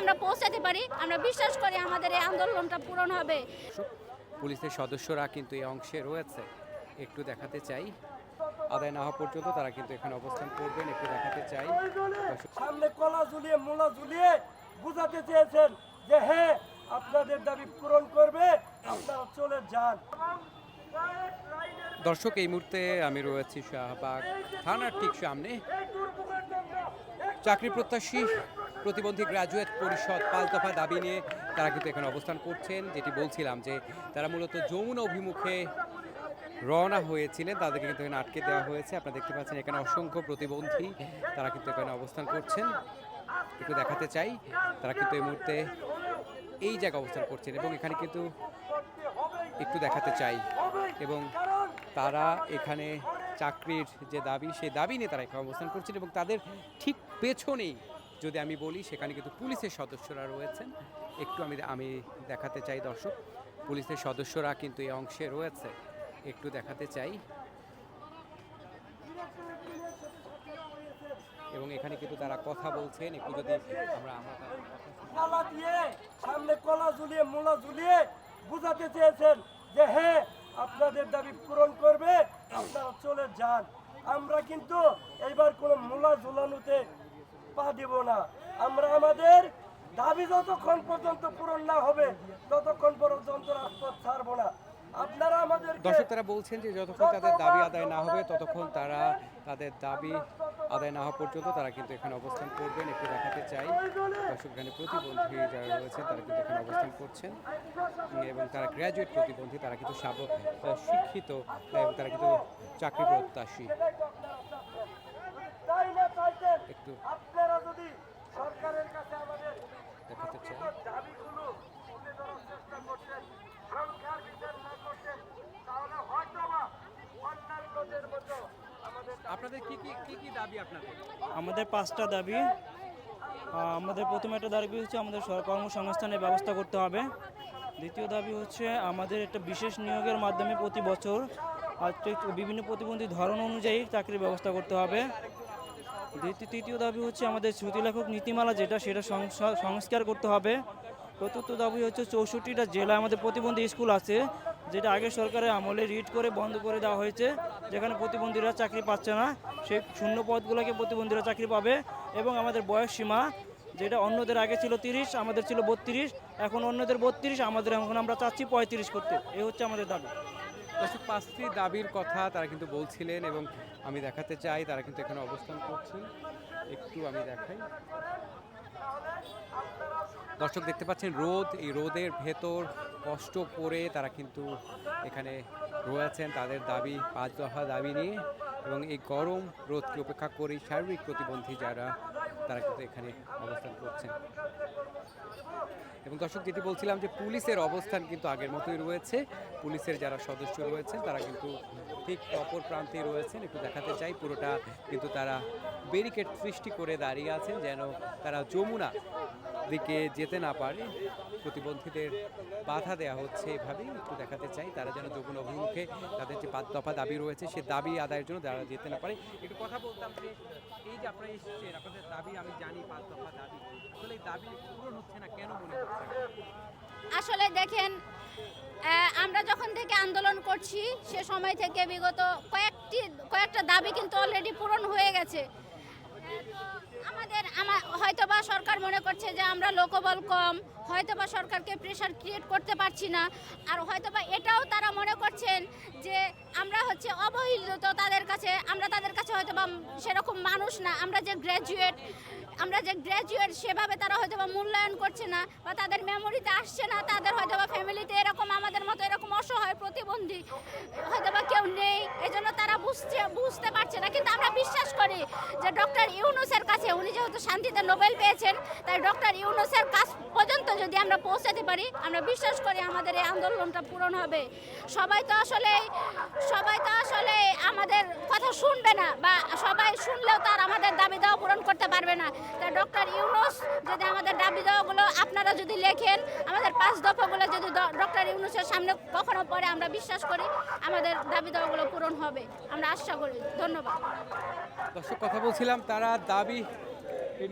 আমরা পৌঁছাতে পারি আমরা বিশ্বাস করি আমাদের এই আন্দোলনটা পূরণ হবে। পুলিশের সদস্যরা কিন্তু এই অংশে রয়েছে। একটু দেখাতে চাই। আদায় না হওয়া পর্যন্ত তারা কিন্তু এখানে অবস্থান করবেন একটু দেখাতে চাই। সামনে কলা ঝুলিয়ে মোলা ঝুলিয়ে বুঝাতে চেয়েছেন যে হ্যাঁ আপনাদের দাবি পূরণ করবে আপনারা চলে যান। দর্শক এই মুহূর্তে আমি রয়েছি শাহবাগ থানার ঠিক সামনে। চাকরি প্রত্যাশী প্রতিবন্ধী গ্রাজুয়েট পরিষদ পাঁচ দফা দাবি নিয়ে তারা কিন্তু এখানে অবস্থান করছেন, যেটি বলছিলাম যে তারা মূলত যমুনা অভিমুখে রওনা হয়েছিলেন, তাদেরকে কিন্তু এখানে আটকে দেওয়া হয়েছে। আপনারা দেখতে পাচ্ছেন এখানে অসংখ্য প্রতিবন্ধী তারা কিন্তু এখানে অবস্থান করছেন। একটু দেখাতে চাই, তারা কিন্তু এই মুহূর্তে এই জায়গায় অবস্থান করছেন এবং এখানে কিন্তু একটু দেখাতে চাই এবং তারা এখানে চাকরির যে দাবি, সেই দাবি নিয়ে তারা এখানে অবস্থান করছেন এবং তাদের ঠিক পেছনেই যদি আমি বলি, সেখানে কিন্তু পুলিশের সদস্যরা রয়েছেন। একটু আমি আমি দেখাতে চাই দর্শক, পুলিশের সদস্যরা কিন্তু এই অংশে রয়েছে। একটু দেখাতে চাই। এবং এখানে কিন্তু তারা কথা বলছেন। একটু যদি আমরা দিয়ে সামনে কলা ঝুলিয়ে, মোলা ঝুলিয়ে বুঝাতে চেয়েছেন যে হ্যাঁ আপনাদের দাবি পূরণ করবে, আপনারা চলে যান। আমরা কিন্তু এইবার কোনো মোলা ঝুলানোতে পা দিব না। আমরা আমাদের দাবি যতক্ষণ পর্যন্ত পূরণ না হবে, ততক্ষণ পর্যন্ত রাজপথ ছাড়বো না। আপনারা আমাদের দর্শক, তারা বলছেন যে যতক্ষণ তাদের দাবি আদায় না হবে, ততক্ষণ তারা তাদের দাবি আদায় না হওয়া পর্যন্ত তারা কিন্তু এখানে অবস্থান করবেন। একটু দেখাতে চাই। দর্শক এখানে প্রতিবন্ধী যারা রয়েছেন, তারা কিন্তু এখানে অবস্থান করছেন। এবং তারা গ্র্যাজুয়েট প্রতিবন্ধী, তারা কিন্তু শিক্ষিত এবং তারা কিন্তু চাকরি প্রত্যাশী। একটু দেখাতে চাই দাবিগুলো তুলে ধরার চেষ্টা করতেন সংখ্যার বিচার না করতেন তাহলে হয়তো বা অন্যান্যদের মতো আমাদের আপনাদের কি কি কি কি দাবি আপনাদের? আমাদের পাঁচটা দাবি। আমাদের প্রথম একটা দাবি হচ্ছে আমাদের কর্মসংস্থানের ব্যবস্থা করতে হবে। দ্বিতীয় দাবি হচ্ছে আমাদের একটা বিশেষ নিয়োগের মাধ্যমে প্রতি বছর বিভিন্ন প্রতিবন্ধী ধরন অনুযায়ী চাকরির ব্যবস্থা করতে হবে। তৃতীয় দাবি হচ্ছে আমাদের শ্রুতি লেখক নীতিমালা যেটা, সেটা সংস- সংস্কার করতে হবে। চতুর্থ দাবি হচ্ছে চৌষট্টিটা জেলায় আমাদের প্রতিবন্ধী স্কুল আছে, যেটা আগে সরকারের আমলে রিট করে বন্ধ করে দেওয়া হয়েছে, যেখানে প্রতিবন্ধীরা চাকরি পাচ্ছে না। সেই শূন্য পদগুলোকে প্রতিবন্ধীরা চাকরি পাবে এবং আমাদের বয়স সীমা, যেটা অন্যদের আগে ছিল তিরিশ, আমাদের ছিল বত্রিশ, এখন অন্যদের বত্রিশ, আমাদের এখন আমরা চাচ্ছি পঁয়ত্রিশ করতে। এই হচ্ছে আমাদের দাবি। পাঁচটি দাবির কথা তারা কিন্তু বলছিলেন এবং আমি দেখাতে চাই, তারা কিন্তু এখানে অবস্থান করছেন। একটু আমি দেখাই। দর্শক দেখতে পাচ্ছেন রোদ, এই রোদের ভেতর কষ্ট করে তারা কিন্তু এখানে রয়েছেন তাদের দাবি, পাঁচ দফা দাবি নিয়ে এবং এই গরম রোদকে উপেক্ষা করে শারীরিক প্রতিবন্ধী যারা, তারা কিন্তু এখানে অবস্থান করছেন। এবং দর্শক, যেটি বলছিলাম যে পুলিশের অবস্থান কিন্তু আগের মতোই রয়েছে। পুলিশের যারা সদস্য রয়েছেন, তারা কিন্তু ঠিক অপর প্রান্তেই রয়েছেন। একটু দেখাতে চাই, পুরোটা কিন্তু তারা ব্যারিকেড সৃষ্টি করে দাঁড়িয়ে আছেন, যেন তারা যমুনা দিকে যেতে না পারে, প্রতিবন্ধীদের বাধা দেওয়া হচ্ছে এভাবেই। একটু দেখাতে চাই, তারা যেন যমুনা অভিমুখে তাদের যে দফা দাবি রয়েছে, সে দাবি আদায়ের জন্য তারা যেতে না পারে। একটু কথা বলতাম যে, এই যে আপনারা এসেছেন, আপনাদের দাবি আমি জানি পাঁচ দফা দাবি। আসলে এই দাবি পূরণ হচ্ছে না, কেন মনে হচ্ছে আসলে দেখেন আমরা যখন থেকে আন্দোলন করছি, সে সময় থেকে বিগত কয়েকটি, কয়েকটা দাবি কিন্তু অলরেডি পূরণ হয়ে গেছে। আমাদের, আমার, হয়তোবা সরকার মনে করছে যে আমরা লোকবল কম, হয়তোবা সরকারকে প্রেশার ক্রিয়েট করতে পারছি না। আর হয়তোবা এটাও তারা মনে করছেন যে আমরা হচ্ছে অবহেলিত তাদের কাছে, আমরা তাদের কাছে হয়তোবা সেরকম মানুষ না, আমরা যে গ্র্যাজুয়েট আমরা যে গ্র্যাজুয়েট সেভাবে তারা হয়তো বা মূল্যায়ন করছে না বা তাদের মেমোরিতে আসছে না, তাদের হয়তো বা ফ্যামিলিতে এরকম, আমাদের মতো এরকম অসহায় প্রতিবন্ধী হয়তো বা কেউ নেই বুঝছে বুঝতে পারছে না, কিন্তু আমরা বিশ্বাস করি যে ডক্টর ইউনুসের কাছে উনি যেহেতু শান্তিতে নোবেল পেয়েছেন, তাই ডক্টর ইউনুসের কাছ পর্যন্ত যদি আমরা পৌঁছাতে পারি, আমরা বিশ্বাস করি আমাদের এই আন্দোলনটা পূরণ হবে। সবাই তো আসলে, সবাই তো আসলে আমাদের কথা শুনবে না বা সবাই শুনলেও তার আমাদের দাবি দেওয়া পূরণ করতে পারবে না। তাই ডক্টর ইউনুস যদি আমাদের দাবি দেওয়াগুলো আপনারা যদি লেখেন, আমাদের পাঁচ দফাগুলো যদি ডক্টর ইউনুসের সামনে কখনো পরে আমরা বিশ্বাস করি, আমাদের দাবি দেওয়াগুলো পূরণ হবে। আমরা আশা করি ধন্যবাদ। দর্শক কথা বলছিলাম তারা দাবি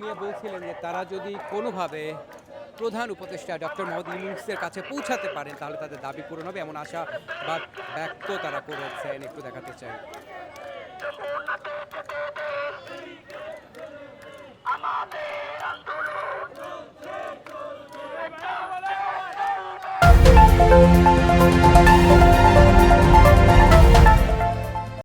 নিয়ে বলছিলেন যে তারা যদি কোনোভাবে প্রধান উপদেষ্টা ডক্টর মোহাম্মদ ইউনুসের কাছে পৌঁছাতে পারেন তাহলে তাদের দাবি পূরণ হবে এমন আশা বা ব্যক্ত তারা করেছেন। একটু দেখাতে চাই। Thank